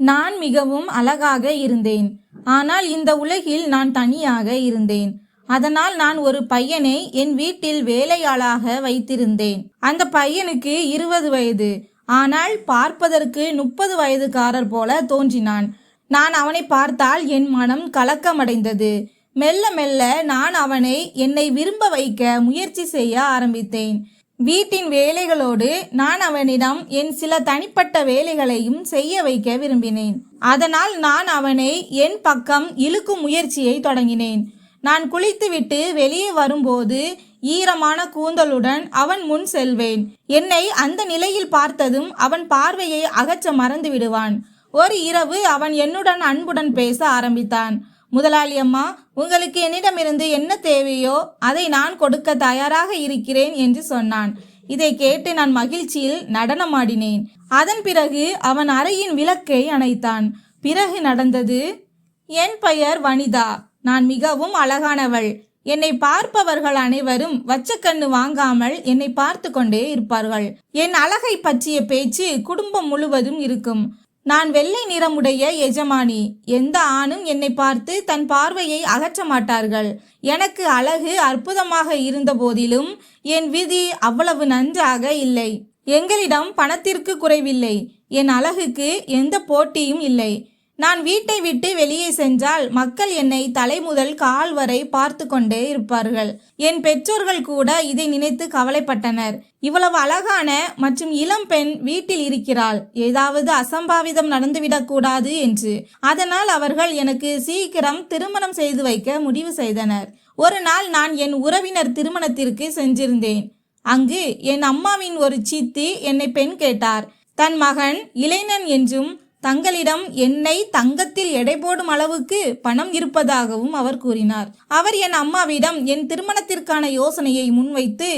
நான் மிகவும் அழகாக இருந்தேன். ஆனால் இந்த உலகில் நான் தனியாக இருந்தேன். அதனால் நான் ஒரு பையனை என் வீட்டில் வேலையாளாக வைத்திருந்தேன். அந்த பையனுக்கு இருபது வயது. ஆனால் பார்ப்பதற்கு முப்பது வயதுக்காரர் போல தோன்றினான். நான் அவனை பார்த்தால் என் மனம் கலக்கமடைந்தது. மெல்ல மெல்ல நான் அவனை என்னை விரும்ப வைக்க முயற்சி செய்ய ஆரம்பித்தேன். வீட்டின் வேலைகளோடு நான் அவனிடம் என் சில தனிப்பட்ட வேலைகளையும் செய்ய வைக்க விரும்பினேன். அதனால் நான் அவனை என் பக்கம் இழுக்கும் முயற்சியை தொடங்கினேன். நான் குளித்துவிட்டு வெளியே வரும்போது ஈரமான கூந்தலுடன் அவன் முன் செல்வேன். என்னை அந்த நிலையில் பார்த்ததும் அவன் பார்வையை அகற்ற மறந்து விடுவான் ஒரு இரவு அவன் என்னுடன் அன்புடன் பேச ஆரம்பித்தான். முதலாளி அம்மா உங்களுக்கு என்னிடமிருந்து என்ன தேவையோ அதை நான் கொடுக்க தயாராக இருக்கிறேன் என்று சொன்னான். இதை கேட்டு நான் மகிழ்ச்சியில் நடனமாடினேன். அதன் பிறகு அவன் அறையின் விளக்கை அணைத்தான். பிறகு நடந்தது என் பெயர் வனிதா. நான் மிகவும் அழகானவள். என்னை பார்ப்பவர்கள் அனைவரும் வச்சக்கண்ணு வாங்காமல் என்னை பார்த்து கொண்டே இருப்பார்கள். என் அழகை பற்றிய பேச்சு குடும்பம் முழுவதும் இருக்கும். நான் வெள்ளை நிறமுடைய எஜமானி. எந்த ஆணும் என்னை பார்த்து தன் பார்வையை அகற்ற மாட்டார்கள். எனக்கு அழகு அற்புதமாக இருந்த போதிலும் என் விதி அவ்வளவு நன்றாக இல்லை. எங்களிடம் பணத்திற்கு குறைவில்லை. என் அழகுக்கு எந்த போட்டியும் இல்லை. நான் வீட்டை விட்டு வெளியே சென்றால் மக்கள் என்னை தலை முதல் கால் வரை பார்த்து கொண்டே இருப்பார்கள். என் பெற்றோர்கள் கூட இதை நினைத்து கவலைப்பட்டனர். இவ்வளவு அழகான மற்றும் இளம் பெண் வீட்டில் இருக்கிறாள். ஏதாவது அசம்பாவிதம் நடந்துவிடக்கூடாது என்று. அதனால் அவர்கள் எனக்கு சீக்கிரம் திருமணம் செய்து வைக்க முடிவு செய்தனர். ஒரு நாள் நான் என் உறவினர் திருமணத்திற்கு சென்றிருந்தேன். அங்கு என் அம்மாவின் ஒரு சித்தி என்னை பெண் கேட்டார். தன் மகன் இளைஞன் என்றும் தங்களிடம் என்னை தங்கத்தில் எடை போடும் அளவுக்கு பணம் இருப்பதாகவும் அவர் கூறினார். அவர் என் அம்மாவிடம் என் திருமணத்திற்கான யோசனையை முன்வைத்து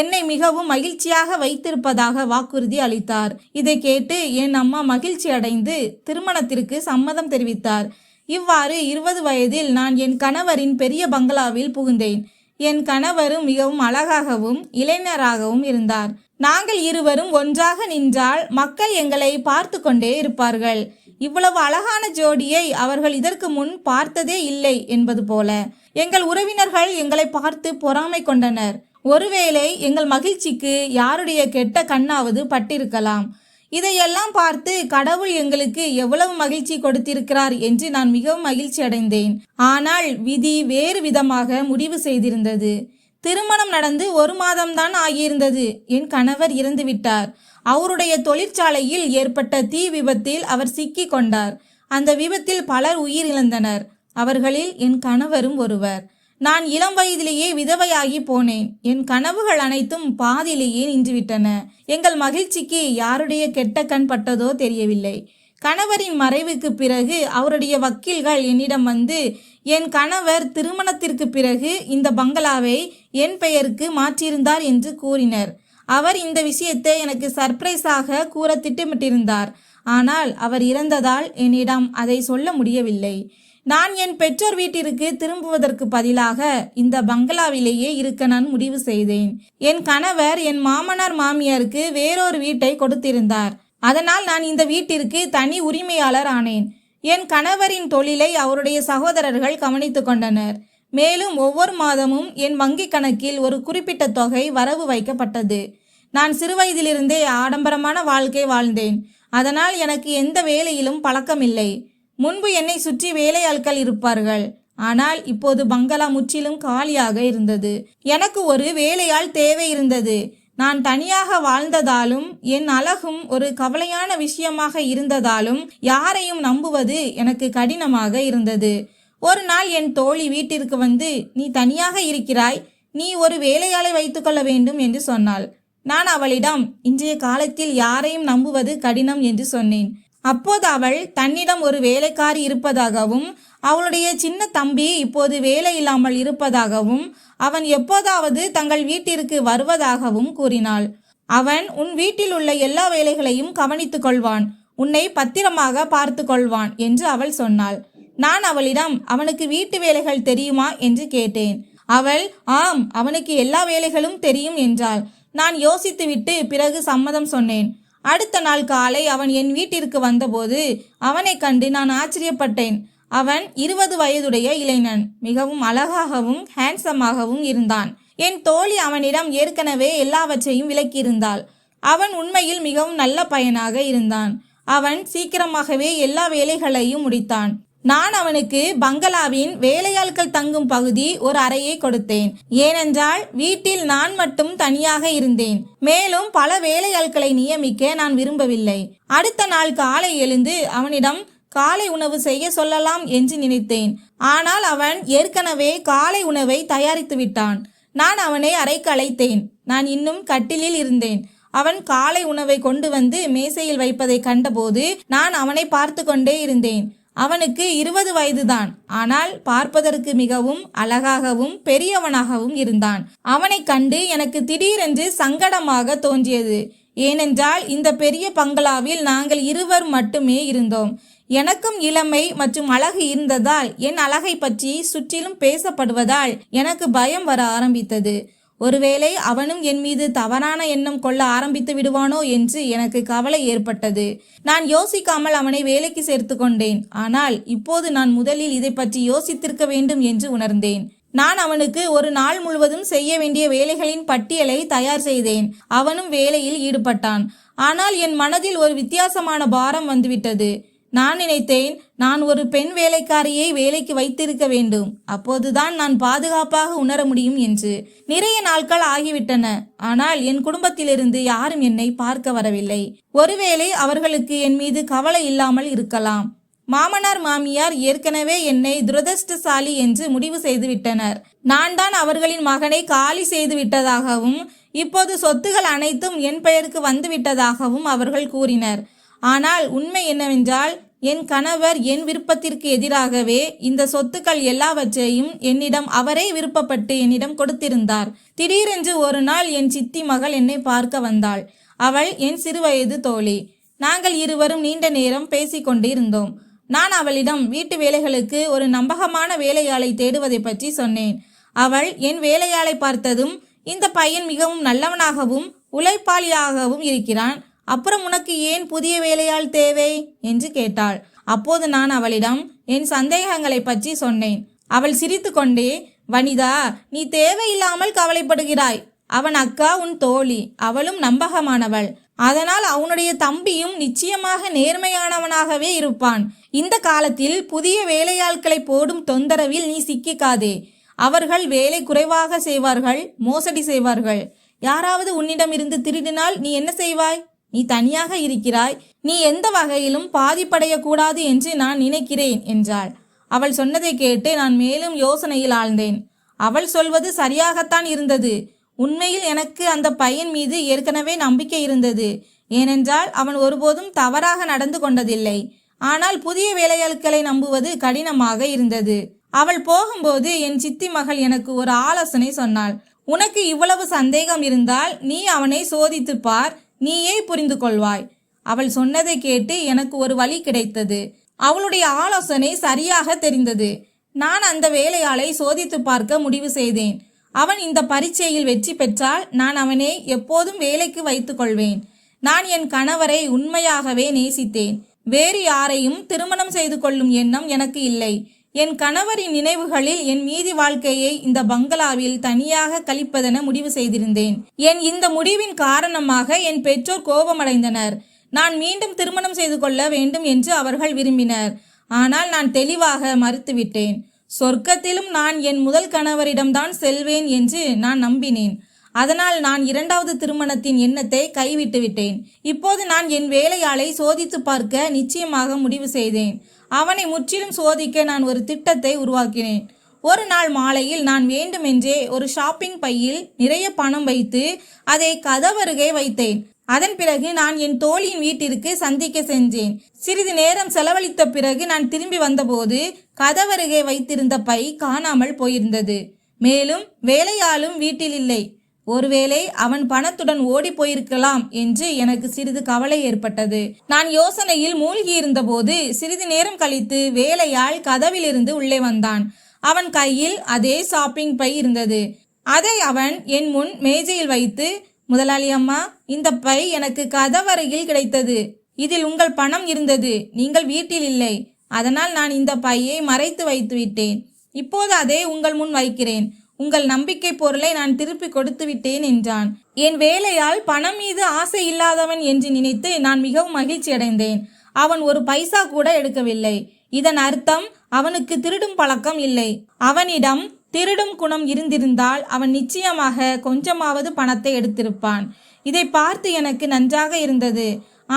என்னை மிகவும் மகிழ்ச்சியாக வைத்திருப்பதாக வாக்குறுதி அளித்தார். இதை கேட்டு என் அம்மா மகிழ்ச்சி அடைந்து திருமணத்திற்கு சம்மதம் தெரிவித்தார். இவ்வாறு இருபது வயதில் நான் என் கணவரின் பெரிய பங்களாவில் புகுந்தேன். என் கணவரும் மிகவும் அழகாகவும் இளைஞராகவும் இருந்தார். நாங்கள் இருவரும் ஒன்றாக நின்றால் மக்கள் எங்களை பார்த்து கொண்டே இருப்பார்கள். இவ்வளவு அழகான ஜோடியை அவர்கள் இதற்கு முன் பார்த்ததே இல்லை என்பது போல. எங்கள் உறவினர்கள் எங்களை பார்த்து பொறாமை கொண்டனர். ஒருவேளை எங்கள் மகிழ்ச்சிக்கு யாருடைய கெட்ட கண்ணாவது பட்டிருக்கலாம். இதையெல்லாம் பார்த்து கடவுள் எங்களுக்கு எவ்வளவு மகிழ்ச்சி கொடுத்திருக்கிறார் என்று நான் மிகவும் மகிழ்ச்சி அடைந்தேன் ஆனால் விதி வேறு விதமாக முடிவு செய்திருந்தது. திருமணம் நடந்து ஒரு மாதம்தான் ஆகியிருந்தது. என் கணவர் இறந்து விட்டார். அவருடைய தொழிற்சாலையில் ஏற்பட்ட தீ விபத்தில் அவர் சிக்கிக் கொண்டார். அந்த விபத்தில் பலர் உயிரிழந்தனர். அவர்களில் என் கணவரும் ஒருவர். நான் இளம் வயதிலேயே விதவையாகி போனேன். என் கனவுகள் அனைத்தும் பாதியிலேயே நின்றுவிட்டன. எங்கள் மகிழ்ச்சிக்கு யாருடைய கெட்ட கண் பட்டதோ தெரியவில்லை. கணவரின் மறைவுக்கு பிறகு அவருடைய வக்கீல்கள் என்னிடம் வந்து என் கணவர் திருமணத்திற்கு பிறகு இந்த பங்களாவை என் பெயருக்கு மாற்றியிருந்தார் என்று கூறினர். அவர் இந்த விஷயத்தை எனக்கு சர்ப்ரைஸாக கூற திட்டமிட்டிருந்தார். ஆனால் அவர் இறந்ததால் என்னிடம் அதை சொல்ல முடியவில்லை. நான் என் பெற்றோர் வீட்டிற்கு திரும்புவதற்கு பதிலாக இந்த பங்களாவிலேயே இருக்க நான் முடிவு செய்தேன். என் கணவர் என் மாமனார் மாமியாருக்கு வேறொரு வீட்டை கொடுத்திருந்தார். அதனால் நான் இந்த வீட்டிற்கு தனி உரிமையாளர் ஆனேன். என் கணவரின் தொழிலை அவருடைய சகோதரர்கள் கவனித்து கொண்டனர். மேலும் ஒவ்வொரு மாதமும் என் வங்கிக் கணக்கில் ஒரு குறிப்பிட்ட தொகை வரவு வைக்கப்பட்டது. நான் சிறுவயதிலிருந்தே ஆடம்பரமான வாழ்க்கை வாழ்ந்தேன். அதனால் எனக்கு எந்த வேலையிலும் பழக்கமில்லை. முன்பு என்னை சுற்றி வேலையாட்கள் இருப்பார்கள். ஆனால் இப்போது பங்களா முற்றிலும் காலியாக இருந்தது. எனக்கு ஒரு வேலையாள் தேவை இருந்தது. நான் தனியாக வாழ்ந்ததாலும் என் அழகும் ஒரு கவலையான விஷயமாக இருந்ததாலும் யாரையும் நம்புவது எனக்கு கடினமாக இருந்தது. ஒரு நாள் என் தோழி வீட்டிற்கு வந்து நீ தனியாக இருக்கிறாய் நீ ஒரு வேலையாளை வைத்துக்கொள்ள வேண்டும் என்று சொன்னாள். நான் அவளிடம் இன்றைய காலத்தில் யாரையும் நம்புவது கடினம் என்று சொன்னேன். அப்போது அவள் தன்னிடம் ஒரு வேலைக்காரி இருப்பதாகவும் அவளுடைய சின்ன தம்பி இப்போது வேலை இல்லாமல் இருப்பதாகவும் அவன் எப்போதாவது தங்கள் வீட்டிற்கு வருவதாகவும் கூறினாள். அவன் உன் வீட்டில் உள்ள எல்லா வேலைகளையும் கவனித்துக் கொள்வான். உன்னை பத்திரமாக பார்த்து கொள்வான் என்று அவள் சொன்னாள். நான் அவளிடம் அவனுக்கு வீட்டு வேலைகள் தெரியுமா? என்று கேட்டேன். அவள் ஆம் அவனுக்கு எல்லா வேலைகளும் தெரியும் என்றாள். நான் யோசித்துவிட்டு பிறகு சம்மதம் சொன்னேன். அடுத்த நாள் காலை அவன் என் வீட்டிற்கு வந்தபோது அவனைக் கண்டு நான் ஆச்சரியப்பட்டேன். அவன் இருபது வயதுடைய இளைஞன். மிகவும் அழகாகவும் ஹேண்ட்ஸமாகவும் இருந்தான். என் தோழி அவனிடம் ஏற்கனவே எல்லாவற்றையும் விளக்கியிருந்தாள். அவன் உண்மையில் மிகவும் நல்ல பையனாக இருந்தான். அவன் சீக்கிரமாகவே எல்லா வேலைகளையும் முடித்தான். நான் அவனுக்கு பங்களாவின் வேலையாட்கள் தங்கும் பகுதி ஒரு அறையை கொடுத்தேன். ஏனென்றால் வீட்டில் நான் மட்டும் தனியாக இருந்தேன். மேலும் பல வேலையாட்களை நியமிக்க நான் விரும்பவில்லை. அடுத்த நாள் காலை எழுந்து அவனிடம் காலை உணவு செய்ய சொல்லலாம் என்று நினைத்தேன். ஆனால் அவன் ஏற்கனவே காலை உணவை தயாரித்து விட்டான். நான் அவனை அறைக்கு அழைத்தேன். நான் இன்னும் கட்டிலில் இருந்தேன். அவன் காலை உணவை கொண்டு வந்து மேசையில் வைப்பதை கண்டபோது நான் அவனை பார்த்து கொண்டே இருந்தேன். அவனுக்கு இருபது வயதுதான். ஆனால் பார்ப்பதற்கு மிகவும் அழகாகவும் பெரியவனாகவும் இருந்தான். அவனைக் கண்டு எனக்கு திடீரென்று சங்கடமாக தோன்றியது. ஏனென்றால் இந்த பெரிய பங்களாவில் நாங்கள் இருவர் மட்டுமே இருந்தோம். எனக்கும் இளமை மற்றும் அழகு இருந்ததால் என் அழகை பற்றி சுற்றிலும் பேசப்படுவதால் எனக்கு பயம் வர ஆரம்பித்தது. ஒருவேளை அவனும் என் மீது தவறான எண்ணம் கொள்ள ஆரம்பித்து விடுவானோ என்று எனக்கு கவலை ஏற்பட்டது. நான் யோசிக்காமல் அவனை வேலைக்கு சேர்த்து கொண்டேன். ஆனால் இப்போது நான் முதலில் இதை பற்றி யோசித்திருக்க வேண்டும் என்று உணர்ந்தேன். நான் அவனுக்கு ஒரு நாள் முழுவதும் செய்ய வேண்டிய வேலைகளின் பட்டியலை தயார் செய்தேன். அவனும் வேலையில் ஈடுபட்டான். ஆனால் என் மனதில் ஒரு வித்தியாசமான பாரம் வந்துவிட்டது. நான் நினைத்தேன் நான் ஒரு பெண் வேலைக்காரியை வேலைக்கு வைத்திருக்க வேண்டும். அப்போதுதான் நான் பாதுகாப்பாக உணர முடியும் என்று. நிறைய நாட்கள் ஆகிவிட்டன. ஆனால் என் குடும்பத்திலிருந்து யாரும் என்னை பார்க்க வரவில்லை. ஒருவேளை அவர்களுக்கு என் மீது கவலை இல்லாமல் இருக்கலாம். மாமனார் மாமியார் ஏற்கனவே என்னை துரதிருஷ்டசாலி என்று முடிவு செய்து விட்டனர் நான் தான் அவர்களின் மகனை காலி செய்து விட்டதாகவும் இப்போது சொத்துகள் அனைத்தும் என் பெயருக்கு வந்துவிட்டதாகவும் அவர்கள் கூறினர். ஆனால் உண்மை என்னவென்றால் என் கணவர் என் விருப்பத்திற்கு எதிராகவே இந்த சொத்துக்கள் எல்லாவற்றையும் என்னிடம் அவரே விருப்பப்பட்டு என்னிடம் கொடுத்திருந்தார். திடீரென்று ஒரு நாள் என் சித்தி மகள் என்னை பார்க்க வந்தாள். அவள் என் சிறுவயது தோழி. நாங்கள் இருவரும் நீண்ட நேரம் பேசிக்கொண்டு இருந்தோம். நான் அவளிடம் வீட்டு வேலைகளுக்கு ஒரு நம்பகமான வேலையாளை தேடுவதை பற்றி சொன்னேன். அவள் என் வேலையாளை பார்த்ததும் இந்த பையன் மிகவும் நல்லவனாகவும் உழைப்பாளியாகவும் இருக்கிறான். அப்புறம் உனக்கு ஏன் புதிய வேலையாள் தேவை? என்று கேட்டாள். அப்போது நான் அவளிடம் என் சந்தேகங்களை பற்றி சொன்னேன். அவள் சிரித்துக்கொண்டே வனிதா நீ தேவையில்லாமல் கவலைப்படுகிறாய். அவன் அக்கா உன் தோழி. அவளும் நம்பகமானவள். அதனால் அவனுடைய தம்பியும் நிச்சயமாக நேர்மையானவனாகவே இருப்பான். இந்த காலத்தில் புதிய வேலையாட்களை போடும் தொந்தரவில் நீ சிக்கிக்காதே. அவர்கள் வேலை குறைவாக செய்வார்கள் மோசடி செய்வார்கள். யாராவது உன்னிடமிருந்து திருடினால் நீ என்ன செய்வாய்? நீ தனியாக இருக்கிறாய். நீ எந்த வகையிலும் பாதிப்படையக்கூடாது என்று நான் நினைக்கிறேன் என்றாள். அவள் சொன்னதை கேட்டு நான் மேலும் யோசனையில் ஆழ்ந்தேன். அவள் சொல்வது சரியாகத்தான் இருந்தது. உண்மையில் எனக்கு அந்த பையன் மீது ஏற்கனவே நம்பிக்கை இருந்தது. ஏனென்றால் அவன் ஒருபோதும் தவறாக நடந்து கொண்டதில்லை. ஆனால் புதிய வேலையாட்களை நம்புவது கடினமாக இருந்தது. அவள் போகும்போது என் சித்தி மகள் எனக்கு ஒரு ஆலோசனை சொன்னாள். உனக்கு இவ்வளவு சந்தேகம் இருந்தால் நீ அவனை சோதித்துப் பார். நீயே புரிந்து கொள்வாய் அவள் சொன்னதை கேட்டு எனக்கு ஒரு வழி கிடைத்தது. அவளுடைய ஆலோசனை சரியாக தெரிந்தது. நான் அந்த வேலையாளை சோதித்து பார்க்க முடிவு செய்தேன். அவன் இந்த பரீட்சையில் வெற்றி பெற்றால் நான் அவனை எப்போதும் வேலைக்கு வைத்துக் கொள்வேன். நான் என் கணவரை உண்மையாகவே நேசித்தேன். வேறு யாரையும் திருமணம் செய்து கொள்ளும் எண்ணம் எனக்கு இல்லை. என் கணவரின் நினைவுகளில் என் மீதி வாழ்க்கையை இந்த பங்களாவில் தனியாக கழிப்பதென முடிவு செய்திருந்தேன். என் இந்த முடிவின் காரணமாக என் பெற்றோர் கோபமடைந்தனர். நான் மீண்டும் திருமணம் செய்து கொள்ள வேண்டும் என்று அவர்கள் விரும்பினர். ஆனால் நான் தெளிவாக மறுத்துவிட்டேன். சொர்க்கத்திலும் நான் என் முதல் கணவரிடம்தான் செல்வேன் என்று நான் நம்பினேன். அதனால் நான் இரண்டாவது திருமணத்தின் எண்ணத்தை கைவிட்டு விட்டேன். இப்போது நான் என் வேலையாளை சோதித்து பார்க்க நிச்சயமாக முடிவு செய்தேன். அவனை முற்றிலும் சோதிக்க நான் ஒரு திட்டத்தை உருவாக்கினேன். ஒரு நாள் மாலையில் நான் வேண்டுமென்றே ஒரு ஷாப்பிங் பையில் நிறைய பணம் வைத்து அதை கதவருகே வைத்தேன். அதன் பிறகு நான் என் தோழியின் வீட்டிற்கு சந்திக்க சென்றேன். சிறிது நேரம் செலவழித்த பிறகு நான் திரும்பி வந்தபோது கதவருகே வைத்திருந்த பை காணாமல் போயிருந்தது. மேலும் வேலையாளும் வீட்டில் இல்லை. ஒருவேளை அவன் பணத்துடன் ஓடி போயிருக்கலாம் என்று எனக்கு சிறிது கவலை ஏற்பட்டது. நான் யோசனையில் மூழ்கியிருந்தபோது சிறிது நேரம் கழித்து வேலையாள் கதவிலிருந்து உள்ளே வந்தான். அவன் கையில் அதே ஷாப்பிங் பை இருந்தது. அதை அவன் என் முன் மேஜையில் வைத்து முதலாளி அம்மா இந்த பை எனக்கு கதவருகில் கிடைத்தது. இதில் உங்கள் பணம் இருந்தது. நீங்கள் வீட்டில் இல்லை. அதனால் நான் இந்த பையை மறைத்து வைத்து விட்டேன் இப்போது அதை உங்கள் முன் வைக்கிறேன். உங்கள் நம்பிக்கை பொருளை நான் திருப்பி கொடுத்து விட்டேன் என்றான். என் வேலையால் பணம் மீது ஆசை இல்லாதவன் என்று நினைத்து நான் மிகவும் மகிழ்ச்சி அடைந்தேன். அவன் ஒரு பைசா கூட எடுக்கவில்லை. இதன் அர்த்தம் அவனுக்கு திருடும் பழக்கம் இல்லை. அவனிடம் திருடும் குணம் இருந்திருந்தால் அவன் நிச்சயமாக கொஞ்சமாவது பணத்தை எடுத்திருப்பான். இதை பார்த்து எனக்கு நன்றாக இருந்தது.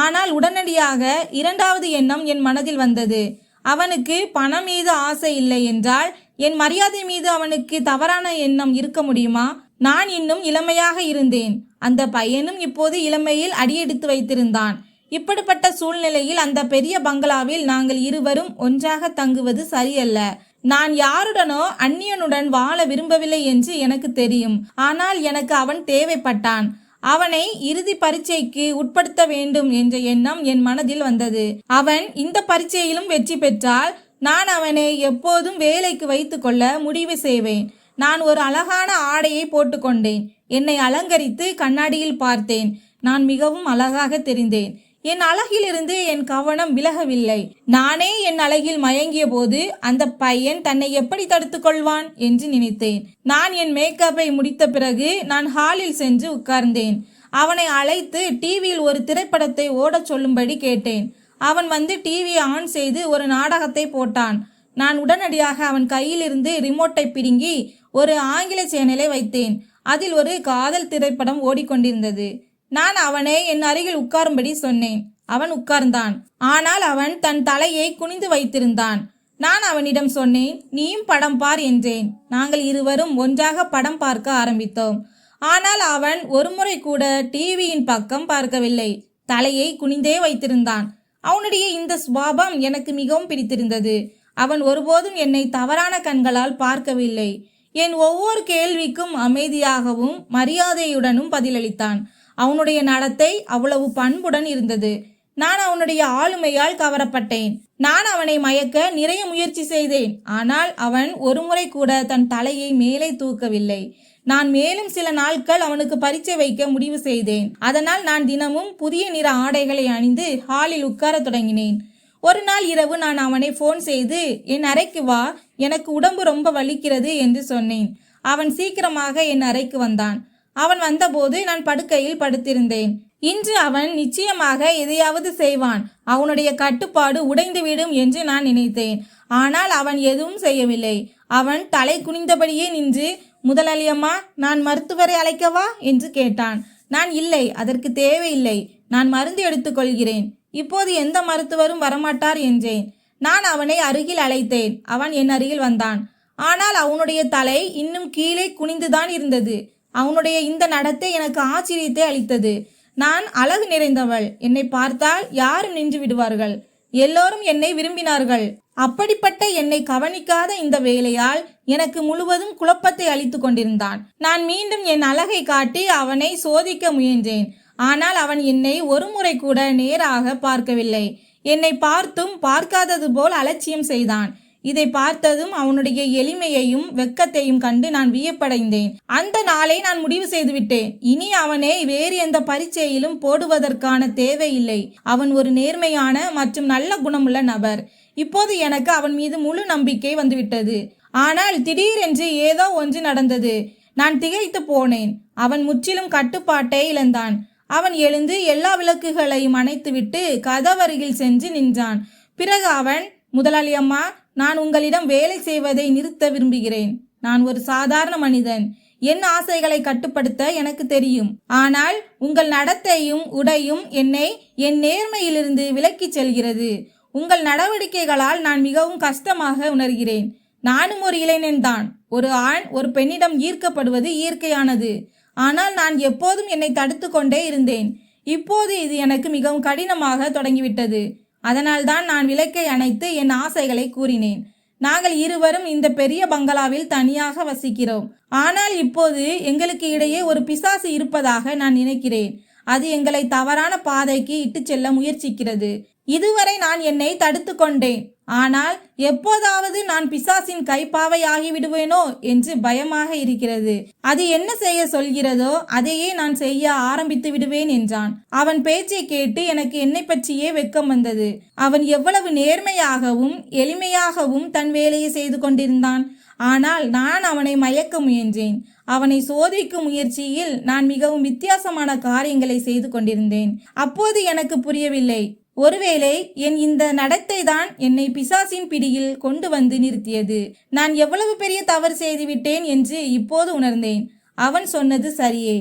ஆனால் உடனடியாக இரண்டாவது எண்ணம் என் மனதில் வந்தது. அவனுக்கு பணம் மீது ஆசை இல்லை என்றால் என் மரியாதை மீது அவனுக்கு தவறான எண்ணம் இருக்க முடியுமா? நான் இன்னும் இளமையாக இருந்தேன். அந்த பையனும் இப்போது இளமையில் அடியெடுத்து வைத்திருந்தான். இப்படிப்பட்ட சூழ்நிலையில் அந்த பெரிய பங்களாவில் நாங்கள் இருவரும் ஒன்றாக தங்குவது சரியல்ல. நான் யாருடனோ அந்நியனுடன் வாழ விரும்பவில்லை என்று எனக்கு தெரியும். ஆனால் எனக்கு அவன் தேவைப்பட்டான். அவனை இறுதி பரீட்சைக்கு உட்படுத்த வேண்டும் என்ற எண்ணம் என் மனதில் வந்தது. அவன் இந்த பரீட்சையிலும் வெற்றி பெற்றால் நான் அவனை எப்போதும் வேலைக்கு வைத்துக்கொள்ள முடிவு செய்வேன். நான் ஒரு அழகான ஆடையை போட்டுக்கொண்டேன். என்னை அலங்கரித்து கண்ணாடியில் பார்த்தேன். நான் மிகவும் அழகாக தெரிந்தேன். என் அழகிலிருந்து என் கவனம் விலகவில்லை. நானே என் அழகில் மயங்கிய போது அந்த பையன் தன்னை எப்படி தடுத்துக்கொள்வான் என்று நினைத்தேன். நான் என் மேக்கப்பை முடித்த பிறகு நான் ஹாலில் சென்று உட்கார்ந்தேன். அவனை அழைத்து டிவியில் ஒரு திரைப்படத்தை ஓடச் சொல்லும்படி கேட்டேன். அவன் வந்து டிவியை ஆன் செய்து ஒரு நாடகத்தை போட்டான். நான் உடனடியாக அவன் கையிலிருந்து ரிமோட்டை பிடுங்கி ஒரு ஆங்கில சேனலை வைத்தேன். அதில் ஒரு காதல் திரைப்படம் ஓடிக்கொண்டிருந்தது. நான் அவனை என் அருகில் உட்காரும்படி சொன்னேன். அவன் உட்கார்ந்தான். ஆனால் அவன் தன் தலையை குனிந்து வைத்திருந்தான். நான் அவனிடம் சொன்னேன் நீயும் படம் பார் என்றேன். நாங்கள் இருவரும் ஒன்றாக படம் பார்க்க ஆரம்பித்தோம். ஆனால் அவன் ஒருமுறை கூட டிவியின் பக்கம் பார்க்கவில்லை. தலையை குனிந்தே வைத்திருந்தான். அவனுடைய இந்த சுபாவம் எனக்கு மிகவும் பிடித்திருந்தது. அவன் ஒருபோதும் என்னை தவறான கண்களால் பார்க்கவில்லை. என் ஒவ்வொரு கேள்விக்கும் அமைதியாகவும் மரியாதையுடனும் பதிலளித்தான். அவனுடைய நடத்தை அவ்வளவு பண்புடன் இருந்தது. நான் அவனுடைய ஆளுமையால் கவரப்பட்டேன். நான் அவனை மயக்க நிறைய முயற்சி செய்தேன். ஆனால் அவன் ஒருமுறை கூட தன் தலையை மேலே தூக்கவில்லை. நான் மேலும் சில நாட்கள் அவனுக்கு பரீட்சை வைக்க முடிவு செய்தேன். அதனால் நான் தினமும் புதிய நிற ஆடைகளை அணிந்து ஹாலில் உட்கார தொடங்கினேன். ஒரு நாள் இரவு நான் அவனை ஃபோன் செய்து என் அறைக்கு வா எனக்கு உடம்பு ரொம்ப வலிக்கிறது என்று சொன்னேன். அவன் சீக்கிரமாக என் அறைக்கு வந்தான். அவன் வந்தபோது நான் படுக்கையில் படுத்திருந்தேன். இன்று அவன் நிச்சயமாக எதையாவது செய்வான். அவனுடைய கட்டுப்பாடு உடைந்துவிடும் என்று நான் நினைத்தேன். ஆனால் அவன் எதுவும் செய்யவில்லை. அவன் தலை குனிந்தபடியே நின்று முதலாளியம்மா நான் மருத்துவரை அழைக்கவா? என்று கேட்டான். நான் இல்லை அதற்கு தேவையில்லை. நான் மருந்து எடுத்துக்கொள்கிறேன். இப்போது எந்த மருத்துவரும் வரமாட்டார் என்றேன். நான் அவனை அருகில் அழைத்தேன். அவன் என் அருகில் வந்தான். ஆனால் அவனுடைய தலை இன்னும் கீழே குனிந்துதான் இருந்தது. அவனுடைய இந்த நடத்தை எனக்கு ஆச்சரியத்தை அளித்தது. நான் அழகு நிறைந்தவள். என்னை பார்த்தால் யாரும் நின்று விடுவார்கள். எல்லோரும் என்னை விரும்பினார்கள். அப்படிப்பட்ட என்னை கவனிக்காத இந்த வேலையால் எனக்கு முழுவதும் குழப்பத்தை அளித்து கொண்டிருந்தான். நான் மீண்டும் என் அழகை காட்டி அவனை சோதிக்க முயன்றேன். ஆனால் அவன் என்னை ஒருமுறை கூட நேராக பார்க்கவில்லை. என்னை பார்த்தும் பார்க்காதது போல் அலட்சியம் செய்தான். இதை பார்த்ததும் அவனுடைய எளிமையையும் வெக்கத்தையும் கண்டு நான் வியப்படைந்தேன். அந்த நாளை நான் முடிவு செய்துவிட்டேன். இனி அவனை வேறு எந்த பரீட்சையிலும் போடுவதற்கான தேவையில்லை அவன் ஒரு நேர்மையான மற்றும் நல்ல குணமுள்ள நபர். இப்போது எனக்கு அவன் மீது முழு நம்பிக்கை வந்துவிட்டது. ஆனால் திடீரென்று ஏதோ ஒன்று நடந்தது. நான் திகைத்து போனேன். அவன் முற்றிலும் கட்டுப்பாட்டை இழந்தான். அவன் எழுந்து எல்லா விளக்குகளையும் அணைத்துவிட்டு கதவருகில் சென்று நின்றான். பிறகு அவன் முதலாளி அம்மா நான் உங்களிடம் வேலை செய்வதை நிறுத்த விரும்புகிறேன். நான் ஒரு சாதாரண மனிதன். என் ஆசைகளை கட்டுப்படுத்த எனக்கு தெரியும். ஆனால் உங்கள் நடத்தையும் உடையும் என்னை என் நேர்மையிலிருந்து விலக்கிச் செல்கிறது. உங்கள் நடவடிக்கைகளால் நான் மிகவும் கஷ்டமாக உணர்கிறேன். நானும் ஒரு இளைஞன்தான் ஒரு ஆண் ஒரு பெண்ணிடம் ஈர்க்கப்படுவது இயற்கையானது. ஆனால் நான் எப்போதும் என்னை தடுத்து கொண்டே இருந்தேன். இப்போது இது எனக்கு மிகவும் கடினமாக தொடங்கிவிட்டது. அதனால்தான் நான் விளக்கை அணைத்து என் ஆசைகளை கூறினேன். நாங்கள் இருவரும் இந்த பெரிய பங்களாவில் தனியாக வசிக்கிறோம். ஆனால் இப்போது எங்களுக்கு இடையே ஒரு பிசாசு இருப்பதாக நான் நினைக்கிறேன். அது எங்களை தவறான பாதைக்கு இட்டு செல்ல முயற்சிக்கிறது. இதுவரை நான் என்னை தடுத்து கொண்டேன் ஆனால் எப்போதாவது நான் பிசாசின் கைப்பாவையாகி விடுவேனோ என்று பயமாக இருக்கிறது. அது என்ன செய்ய சொல்கிறதோ அதையே நான் செய்ய ஆரம்பித்து விடுவேன் என்றான். அவன் பேச்சை கேட்டு எனக்கு என்னை பற்றியே வெட்கம் வந்தது. அவன் எவ்வளவு நேர்மையாகவும் எளிமையாகவும் தன் வேலையை செய்து கொண்டிருந்தான். ஆனால் நான் அவனை மயக்க முயன்றேன். அவனை சோதிக்கும் முயற்சியில் நான் மிகவும் வித்தியாசமான காரியங்களை செய்து கொண்டிருந்தேன். அப்போது எனக்கு புரியவில்லை. ஒருவேளை என் இந்த நடத்தை தான் என்னை பிசாசின் பிடியில் கொண்டு வந்து நிறுத்தியது. நான் எவ்வளவு பெரிய தவறு செய்துவிட்டேன் என்று இப்போது உணர்ந்தேன். அவன் சொன்னது சரியே.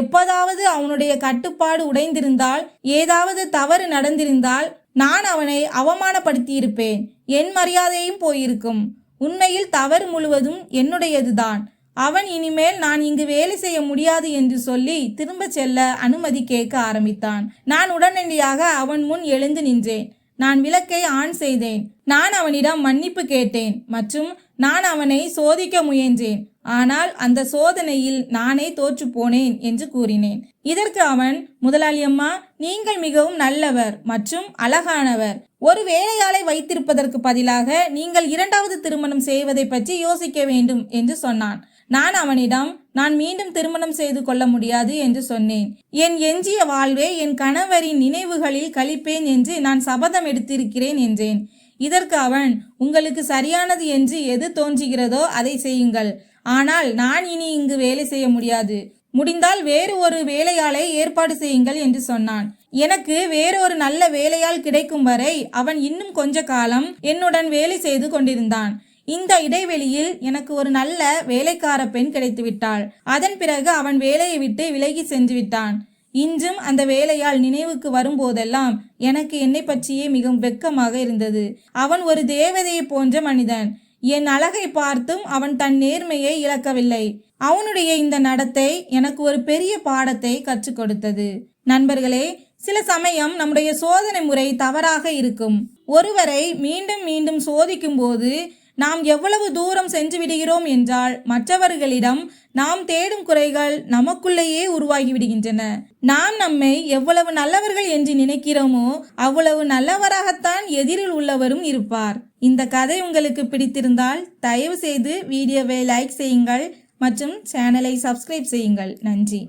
எப்போதாவது அவனுடைய கட்டுப்பாடு உடைந்திருந்தால் ஏதாவது தவறு நடந்திருந்தால் நான் அவனை அவமானப்படுத்தியிருப்பேன். என் மரியாதையும் போயிருக்கும். உண்மையில் தவறு முழுவதும் என்னுடையதுதான். அவன் இனிமேல் நான் இங்கு வேலை செய்ய முடியாது என்று சொல்லி திரும்ப செல்ல அனுமதி கேட்க ஆரம்பித்தான். நான் உடனடியாக அவன் முன் எழுந்து நின்றேன். நான் விளக்கை ஆன் செய்தேன். நான் அவனிடம் மன்னிப்பு கேட்டேன் மற்றும் நான் அவனை சோதிக்க முயன்றேன். ஆனால் அந்த சோதனையில் நானே தோற்று போனேன் என்று கூறினேன். இதற்கு அவன் முதலாளி அம்மா நீங்கள் மிகவும் நல்லவர் மற்றும் அழகானவர். ஒரு வேலையாளை வைத்திருப்பதற்கு பதிலாக நீங்கள் இரண்டாவது திருமணம் செய்வதை பற்றி யோசிக்க வேண்டும் என்று சொன்னான். நான் அவனிடம் நான் மீண்டும் திருமணம் செய்து கொள்ள முடியாது என்று சொன்னேன். என் எஞ்சிய வாழ்வே என் கணவரின் நினைவுகளில் கழிப்பேன் என்று நான் சபதம் எடுத்திருக்கிறேன் என்றேன். இதற்கு அவன் உங்களுக்கு சரியானது என்று எது தோன்றுகிறதோ அதை செய்யுங்கள். ஆனால் நான் இனி இங்கு வேலை செய்ய முடியாது. முடிந்தால் வேறு ஒரு வேலையாளை ஏற்பாடு செய்யுங்கள் என்று சொன்னான். எனக்கு வேறொரு நல்ல வேலையால் கிடைக்கும் வரை அவன் இன்னும் கொஞ்ச காலம் என்னுடன் வேலை செய்து கொண்டிருந்தான். இந்த இடைவெளியில் எனக்கு ஒரு நல்ல வேலைக்கார பெண் கிடைத்துவிட்டாள். அதன் பிறகு அவன் வேலையை விட்டு விலகி சென்று விட்டான். இன்றும் அந்த வேலையால் நினைவுக்கு வரும்போதெல்லாம் எனக்கு என்னை பற்றியே மிகவும் வெட்கமாக இருந்தது. அவன் ஒரு தேவதையை போன்ற மனிதன். என் அழகை பார்த்தும் அவன் தன் நேர்மையை இழக்கவில்லை. அவனுடைய இந்த நடத்தை எனக்கு ஒரு பெரிய பாடத்தை கற்றுக் கொடுத்தது. நண்பர்களே சில சமயம் நம்முடைய சோதனை முறை தவறாக இருக்கும். ஒருவரை மீண்டும் மீண்டும் சோதிக்கும் போது நாம் எவ்வளவு தூரம் சென்று விடுகிறோம் என்றால் மற்றவர்களிடம் நாம் தேடும் குறைகள் நமக்குள்ளேயே உருவாகிவிடுகின்றன நாம் நம்மை எவ்வளவு நல்லவர்கள் என்று நினைக்கிறோமோ அவ்வளவு நல்லவராகத்தான் எதிரில் உள்ளவரும் இருப்பார். இந்த கதை உங்களுக்கு பிடித்திருந்தால் தயவு செய்து வீடியோவை லைக் செய்யுங்கள் மற்றும் சேனலை சப்ஸ்கிரைப் செய்யுங்கள். நன்றி.